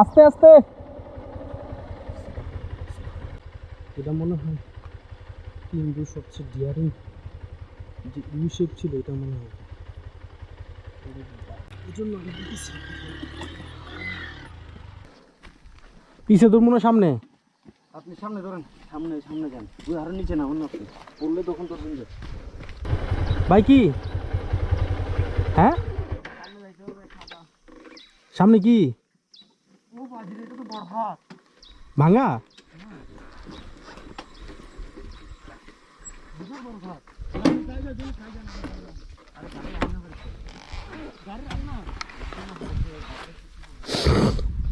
আস্তে আস্তে। এটা মনে হয় হিন্দু সবচেয়ে ডিয়ারিং যে ইউ শেপ ছিল এটা মনে হয়। পিছে তোর মনে সামনে। আপনি সামনে ধরেন সামনে সামনে যান। ওই আরও নিচে না না আপনি। পড়লে তখন তোর যে ভাই কি? হ্যাঁ? সামনে কি? তো ভাঙা?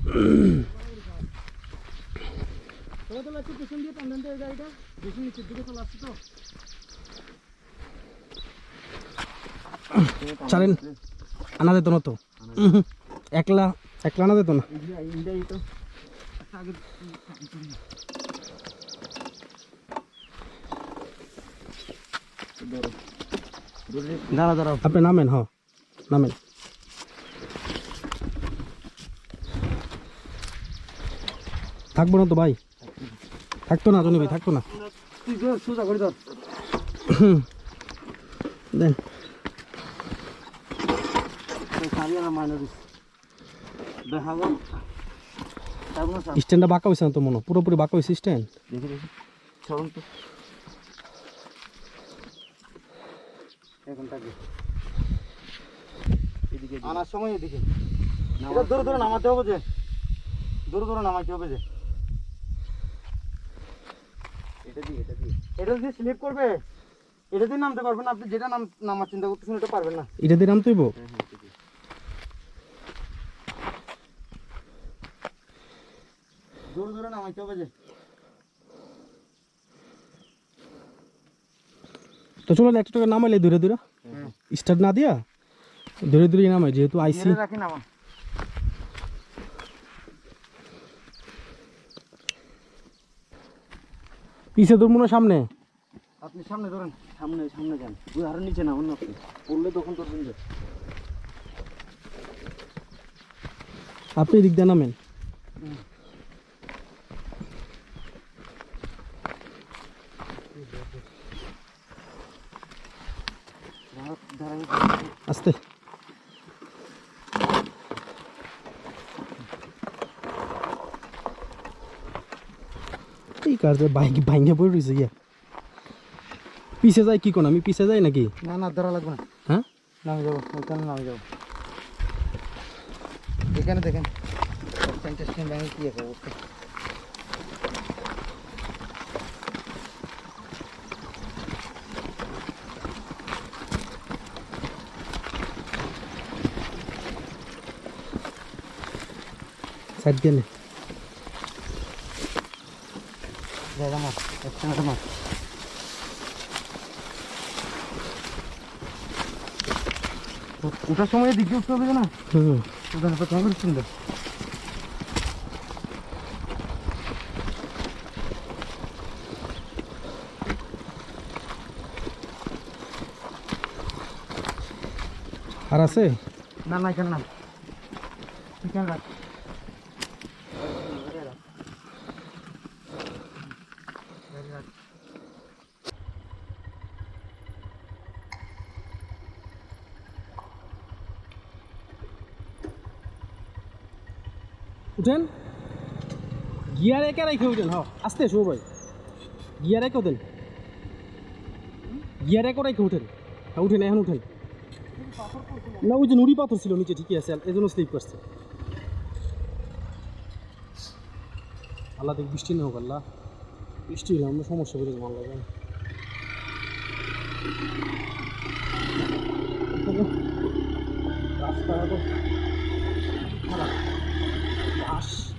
তোরা তো একটু পেছন দিয়ে, টান গাড়িটা। বেশি দিকে তো। চালেন, আনা না তো। একলা একলা আনা যেত না। দাঁড়া দাঁড়াও আপনি নামেন, হ, নামেন। থাকব না তো ভাই। থাকতো না জনি ভাই থাকতো না। সোজা করে ধর দেন স্ট্যান্ডটা বাঁকা হয়েছে না তো মনে? পুরোপুরি বাঁকা হয়েছে স্ট্যান্ড দেখি দেখি। চলুন তো। এখন থাকবে এদিকে। আনার সময় এদিকে। দূরে দূরে নামাতে হবে যে। দূরে দূরে নামাতে হবে যে এটা দিয়ে এটা দিয়ে স্লিপ করবে এটা দিয়ে নামতে পারবেন আপনি যেটা নাম নামার চিন্তা করতেছেন ওটা পারবেন না। এটা দিয়ে নাম তুইব দূরে দূরে নামাইতে হবে যে। তো চলো একটা টাকা নামাইলে দূরে দূরে হ্যাঁ। স্টার্ট না দিয়া ধীরে ধীরে নামাই যেহেতু আইসি। ধীরে রাখি নামা। পিছে তোর মনে সামনে? আপনি সামনে ধরেন, সামনে সামনে যান। ওই আরও নিচে না আপনি। পড়লে তখন তোর যে আপনি এদিক দিয়ে নামেন। আস্তে। এই যে বাইক ভাঙ্গে পড়ে রয়েছে ইয়া পিছে যাই কি কোন? আমি পিছে যাই নাকি? না না ধরা লাগবে না। হ্যাঁ? নামে যাব ওইখানে নামে যাব। এখানে দেখেন কী আছে অবস্থা? সাইড দিয়ে নে। মাছ একসঙ্গে মাছ ওটার সময় দিকে উঠতে হবে না হুম। ওখানে তো কেমন সুন্দর। আর আছে? না না এখানে না। এখানে রাখ। উঠেন। গিয়ার একে রেখে উঠেন হ আস্তে শো ভাই। গিয়ার একে উঠেন। গিয়ার একে রেখে উঠেন। হ্যাঁ উঠেন, এখন উঠেন। না, ওই যে নুড়ি পাথর ছিল নিচে, ঠিকই আছে, এই জন্য স্লিপ করছে। আল্লাহ দেখ, বৃষ্টি না হোক আল্লাহ। বৃষ্টি হলে আমরা সমস্যা বেড়ে যাব আল্লাহ জানে।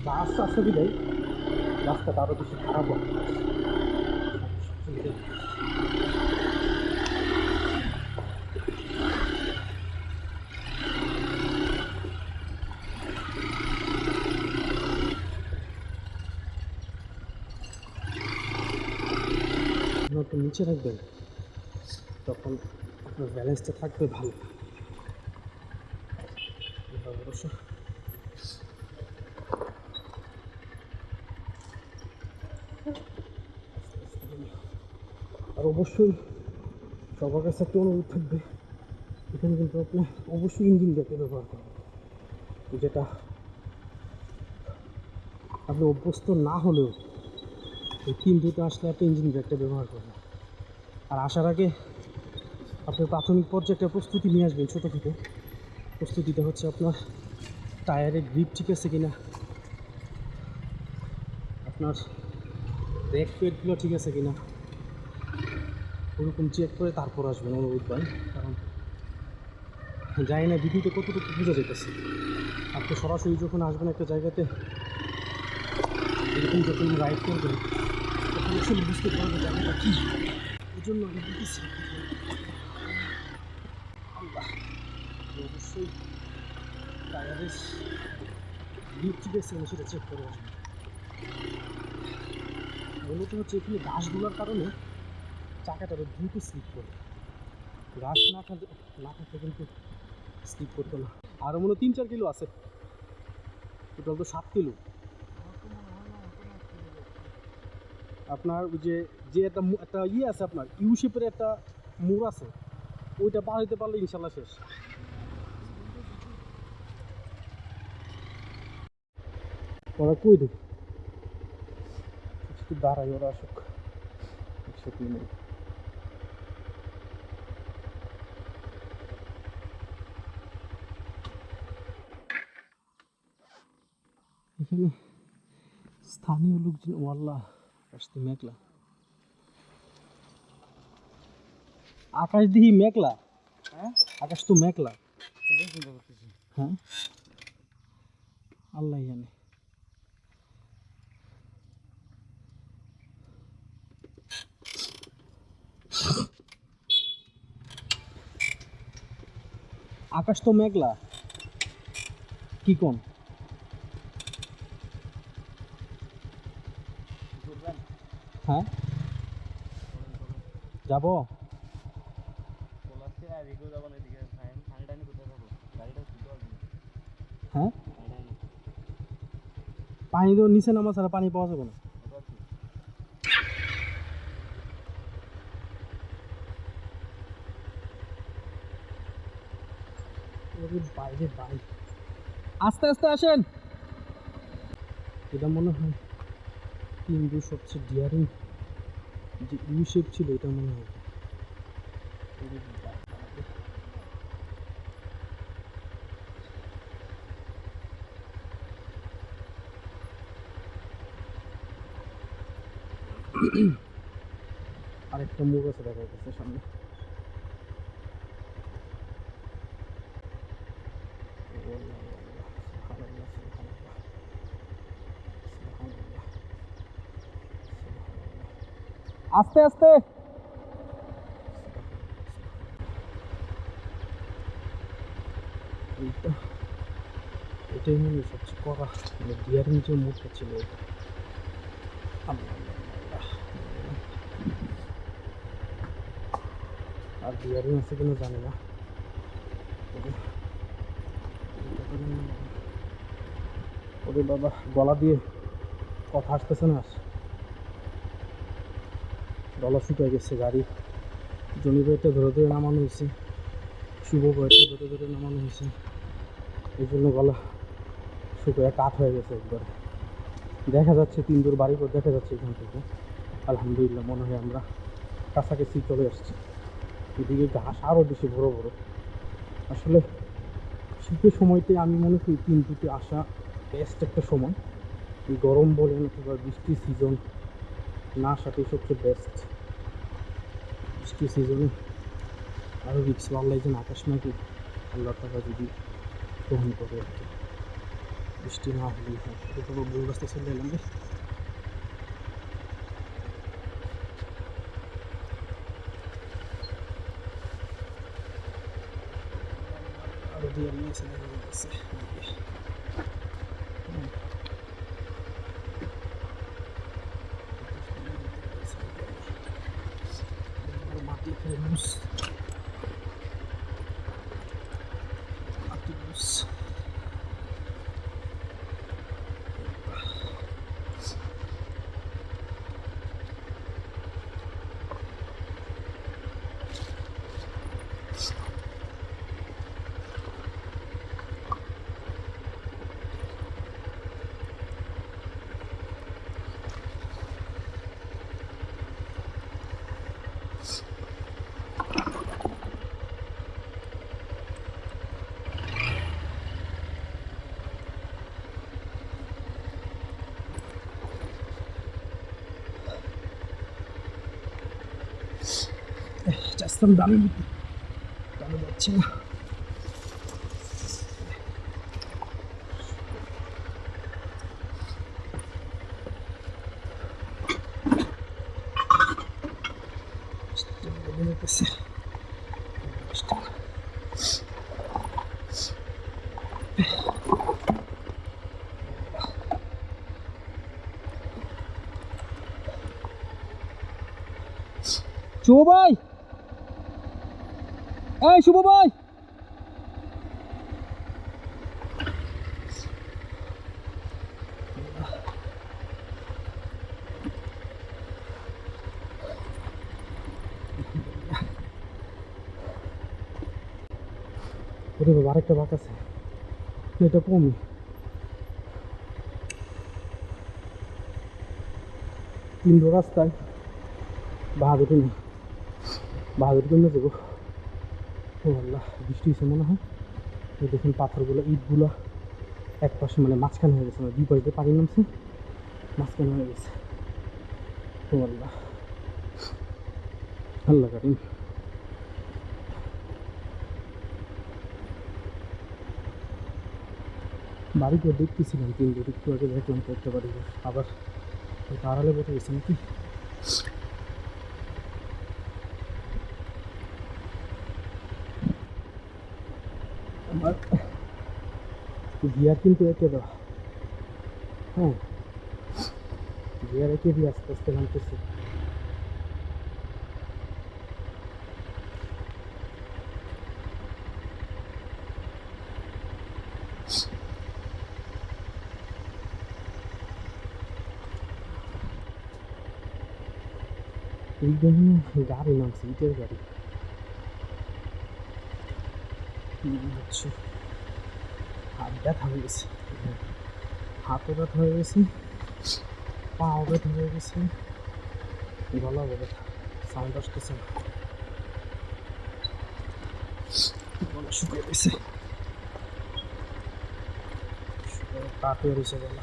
বাস আছে বিদায় রাস্তাটা আরও বেশি খারাপ একটু নিচে রাখবেন তখন আপনার ব্যালেন্সটা থাকবে ভালো এবার অবশ্য আর অবশ্যই সবার কাছে একটা অনুরোধ থাকবে। এখানে কিন্তু আপনি অবশ্যই ইঞ্জিন ব্রেকে ব্যবহার করবেন, যেটা আপনি অভ্যস্ত না হলেও এই তিন দুটো আসলে আপনি ইঞ্জিন ব্রেকটা ব্যবহার করবেন। আর আসার আগে আপনি প্রাথমিক পর্যায়ে প্রস্তুতি নিয়ে আসবেন ছোটো থেকে। প্রস্তুতিটা হচ্ছে আপনার টায়ারের গ্রিপ ঠিক আছে কিনা, আপনার ব্রেক পেডগুলো ঠিক আছে কিনা ওরকম চেক করে তারপর আসবেন অনুরোধ ভাই কারণ জানি না ভিডিওতে কতটুকু বোঝা যেতেছে আপনি সরাসরি যখন আসবেন একটা জায়গাতে, এরকম যখন রাইড করবেন, তখন বুঝতে পারবেন জায়গাটা কী। এই জন্য আমি বলতেছি অবশ্যই টায়ারের সেটা চেক করে আসবেন। মূলত হচ্ছে এখানে ঘাসগুলোর কারণে চাকাটা দ্রুত স্লিপ করে। ঘাস না থাকলে না থাকলে কিন্তু স্লিপ করতো না। আরও মনে তিন চার কিলো আছে। টোটাল তো সাত কিলো। আপনার ওই যে যে একটা একটা ইয়ে আছে আপনার ইউ শেপের একটা মোড় আছে। ওইটা পার হইতে পারলে ইনশাল্লাহ শেষ। ওরা কই একটু দাঁড়াই ওরা আসুক। একসাথে নেই এখানে। স্থানীয় লোকজন ওয়াল্লাহ আসতে মেঘলা। আকাশ দিহি মেঘলা? হ্যাঁ? আকাশ তো মেঘলা। হ্যাঁ? আল্লাহ জানে। আকাশ তো মেঘলা। কি কোন? হ্যাঁ? যাব? হ্যাঁ পানি তো নিচে নামা ছাড়া পানি পাওয়া যাবে না। ওরে বাইরে। আস্তে আস্তে আসেন। এটা মনে হয় তিনটু সবচেয়ে ডিয়ারিং যে ইউ শেপ ছিল, এটা মনে হয়। আরেকটা মুখ আছে দেখা যাচ্ছে সামনে আস্তে আস্তে। এটাই মনে সবচেয়ে করা মানে ডিয়ারিং যে মুখটা ছিল। আর ডিয়ারিং আছে কিনা জানি না। ওরে বাবা, গলা দিয়ে কথা আসতেছে না গলা শুকিয়ে গেছে, গাড়ি জনি ভাইটা ধরে ধরে নামানো হয়েছে, শুভ ভাইটা ধরে ধরে নামানো হয়েছে। এই জন্য গলা শুকিয়ে কাঠ হয়ে গেছে একবার। দেখা যাচ্ছে তিন দূর বাড়ি পর দেখা যাচ্ছে এখান থেকে। আলহামদুলিল্লাহ, মনে হয় আমরা কাছাকাছি চলে আসছি। এদিকে ঘাস আরও বেশি বড় বড়। আসলে শীতের সময়তে আমি মনে করি তিন দুটি আসা বেস্ট একটা সময়। এই গরম বলেন অথবা বৃষ্টির সিজন না আসাটাই সবচেয়ে বেস্ট বৃষ্টির সিজনে আরও রিক্স আল্লাহ যেন আকাশ নাকি, আল্লাহ টাকা যদি গ্রহণ করে আর কি। বৃষ্টি না হলেই হয় এটা ভুল রাস্তা চলে এলাম রে। আরও দুই আমি যাচ্ছিলাম ডানে দিকে ডানে যাচ্ছে না বলে যেতেছে শুভ ভাই এই, শুভ ভাই। ওরে বাবা, আরেকটা বাঁক আছে। এটা কমই তিনটো রাস্তায় বাহাদুরি নেই জন্য যাব ও আল্লাহ, বৃষ্টি হয়েছে মনে হয়। দেখুন পাথরগুলো, ইটগুলো এক পাশে মানে মাঝখানে হয়ে গেছে মানে দুই পাশ দিয়ে পানি নামছে, মাঝখানে হয়ে গেছে। ও আল্লাহ। আল্লাহ কারিম। বাড়িতে দেখতেছিলাম কিন্তু একটু আগে দেখলাম করতে পারি আবার আড়ালে বসে গেছে নাকি? গিয়ার কিন্তু এঁকে দেওয়া হ্যাঁ গিয়ার এঁকে দিয়ে আস্তে আস্তে নামতেছি এই জন্য গাড়ি নামছে ইটের গাড়ি মনে হচ্ছে। হাত ব্যথা হয়ে গেছে। হাতও ব্যথা হয়ে গেছে। পাও ব্যথা হয়ে গেছে। গলা ব্যথা। সাউন্ড আসতেছে না। গলা শুকিয়ে গেছে। হয়ে গেছে গলা।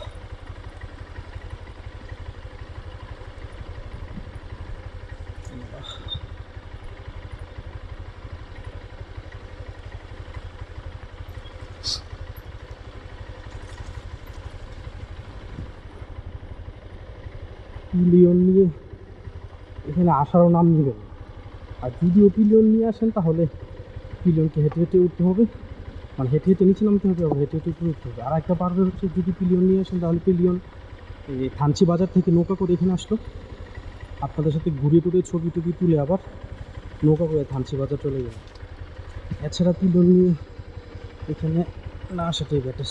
আল্লাহ। পিলিয়ন নিয়ে এখানে আসারও নাম নেবেন আর যদিও পিলিয়ন নিয়ে আসেন তাহলে পিলিয়নকে হেঁটে হেঁটে উঠতে হবে। মানে হেঁটে হেঁটে নিচে নামতে হবে, আবার হেঁটে হেঁটে উপরে উঠতে হবে। আর একটা পারবে হচ্ছে যদি পিলিয়ন নিয়ে আসেন তাহলে পিলিয়ন এই থানচি বাজার থেকে নৌকা করে এখানে আসলো। আপনাদের সাথে ঘুরে টুরে ছবি টবি তুলে আবার নৌকা করে থানচি বাজার চলে গেল। এছাড়া পিলিয়ন নিয়ে এখানে না আসাটাই বেটার